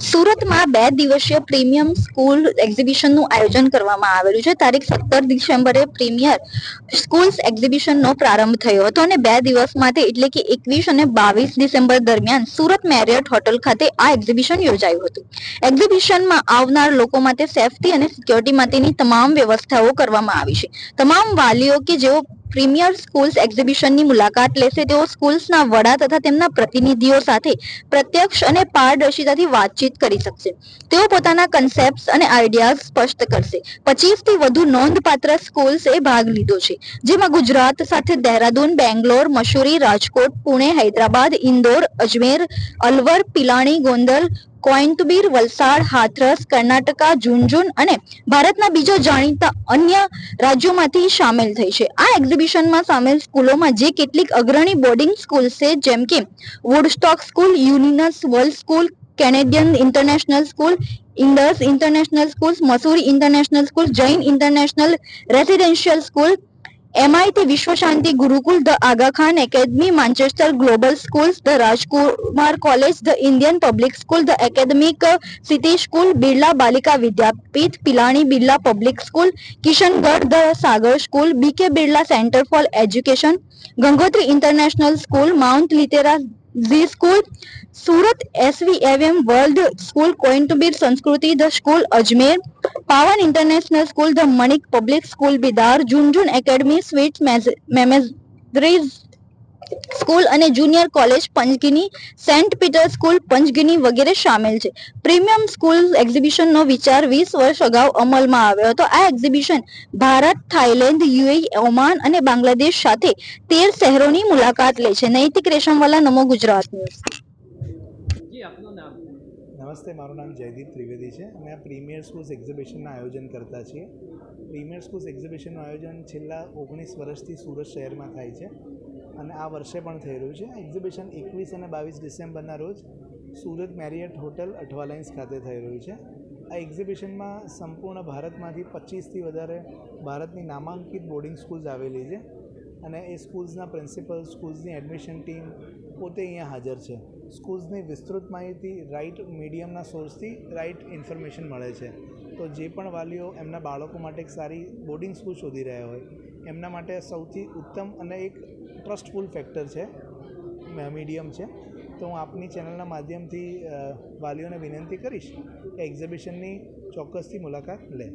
સુરતમાં બે દિવસીય પ્રીમિયમ સ્કૂલ એક્ઝિબિશનનું આયોજન કરવામાં આવેલું છે. તારીખ સત્તર ડિસેમ્બરે પ્રીમિયર સ્કૂલ્સ એક્ઝિબિશનનો પ્રારંભ થયો હતો અને બે દિવસ માટે એટલે કે એકવીસ અને બાવીસ ડિસેમ્બર દરમિયાન સુરત મેરિયટ હોટલ ખાતે આ એક્ઝિબિશન યોજાયું હતું. એક્ઝિબિશનમાં આવનાર લોકો માટે સેફટી અને સિક્યોરિટી માટેની તમામ વ્યવસ્થાઓ કરવામાં આવી છે. તમામ વાલીઓ કે જેઓ પ્રીમિયર સ્કૂલ્સ એક્ઝિબિશનની મુલાકાત લેશે. તેઓ સ્કૂલ્સના વડા તથા તેમના પ્રતિનિધિઓ સાથે પ્રત્યક્ષ અને પારદર્શિતાથી વાતચીત કરી શકશે. તેઓ પોતાના કન્સેપ્ટ અને આઈડિયાઝ સ્પષ્ટ કરશે. પચીસથી વધુ નોંધપાત્ર સ્કૂલ્સે ભાગ લીધો છે, જેમાં ગુજરાત સાથે દહેરાદૂન, બેંગ્લોર, મસૂરી, રાજકોટ, પુણે, હૈદરાબાદ, ઇન્દોર, અજમેર, અલવર, પિલાણી ગોંડલ કોઇન્તુબીર, વલસાડ, હાથરસ, કર્ણાટકા, ઝુંઝુન અને ભારતના બીજા જાણીતા અન્ય રાજ્યોમાંથી સામેલ થઈ છે. આ એક્ઝિબિશનમાં સામેલ સ્કૂલોમાં જે કેટલીક અગ્રણી બોર્ડિંગ સ્કૂલ છે, જેમ કે Woodstock school, Unison world school, Canadian international school, Indus international school, Mussoorie international school, Jain international residential school MIT Vishwa Shanti Gurukul the Aga Khan academy Manchester global schools the Rajkumar college the Indian public school the academic city school Birla Balika Vidyapeeth Pilani Birla public school Kishangarh the Sagar school BK Birla centre for education Gangotri international school Mount Litera Zee school. Surat SV એવએમ world school Coimbatore Sanskriti the school Ajmer. Pawan international school the Manik public school Bidar. ઝુનઝુન academy sweet memories school અને junior college Panchgani Saint Peter school Panchgani વગેરે સામેલ છે. Premium school એક્ઝિબિશનનો વિચાર વીસ વર્ષ અગાઉ અમલમાં આવ્યો હતો. આ exhibition Bharat Thailand UAE Oman અને બાંગ્લાદેશ સાથે તેર શહેરોની મુલાકાત લે છે. નૈતિક રેશમવાલા નમો ગુજરાત ન્યૂઝ. જી આપનું નામ? નમસ્તે મારું નામ જયદીપ ત્રિવેદી છે. અમે આ પ્રીમિયર સ્કૂલ્સ એક્ઝિબિશનના આયોજન કરતા છીએ. પ્રીમિયર સ્કૂલ્સ એક્ઝિબિશનનું આયોજન છેલ્લા ઓગણીસ વર્ષથી સુરત શહેરમાં થાય છે. અને આ વર્ષે પણ થઈ રહ્યું છે. એક્ઝિબિશન એકવીસ અને બાવીસ ડિસેમ્બરના રોજ સુરત મેરિયટ હોટલ અઠવાલાઇન્સ ખાતે થઈ રહ્યું છે. આ એક્ઝિબિશનમાં સંપૂર્ણ ભારતમાંથી પચીસથી વધારે ભારતની નામાંકિત બોર્ડિંગ સ્કૂલ્સ આવેલી છે અને એ સ્કૂલ્સના પ્રિન્સિપલ સ્કૂલ્સની એડમિશન ટીમ પોતે અહીંયા હાજર છે. સ્કૂલ્સની વિસ્તૃત માહિતી રાઇટ મીડિયમના સોર્સથી રાઇટ ઇન્ફોર્મેશન મળે છે. તો જે પણ વાલીઓ એમના બાળકો માટે એક સારી બોર્ડિંગ સ્કૂલ શોધી રહ્યા હોય, એમના માટે સૌથી ઉત્તમ અને એક ટ્રસ્ટફુલ ફેક્ટર છે. મીડિયમ છે. તો હું આપની ચેનલના માધ્યમથી વાલીઓને વિનંતી કરીશ કે એક્ઝિબિશનની ચોક્કસથી મુલાકાત લે.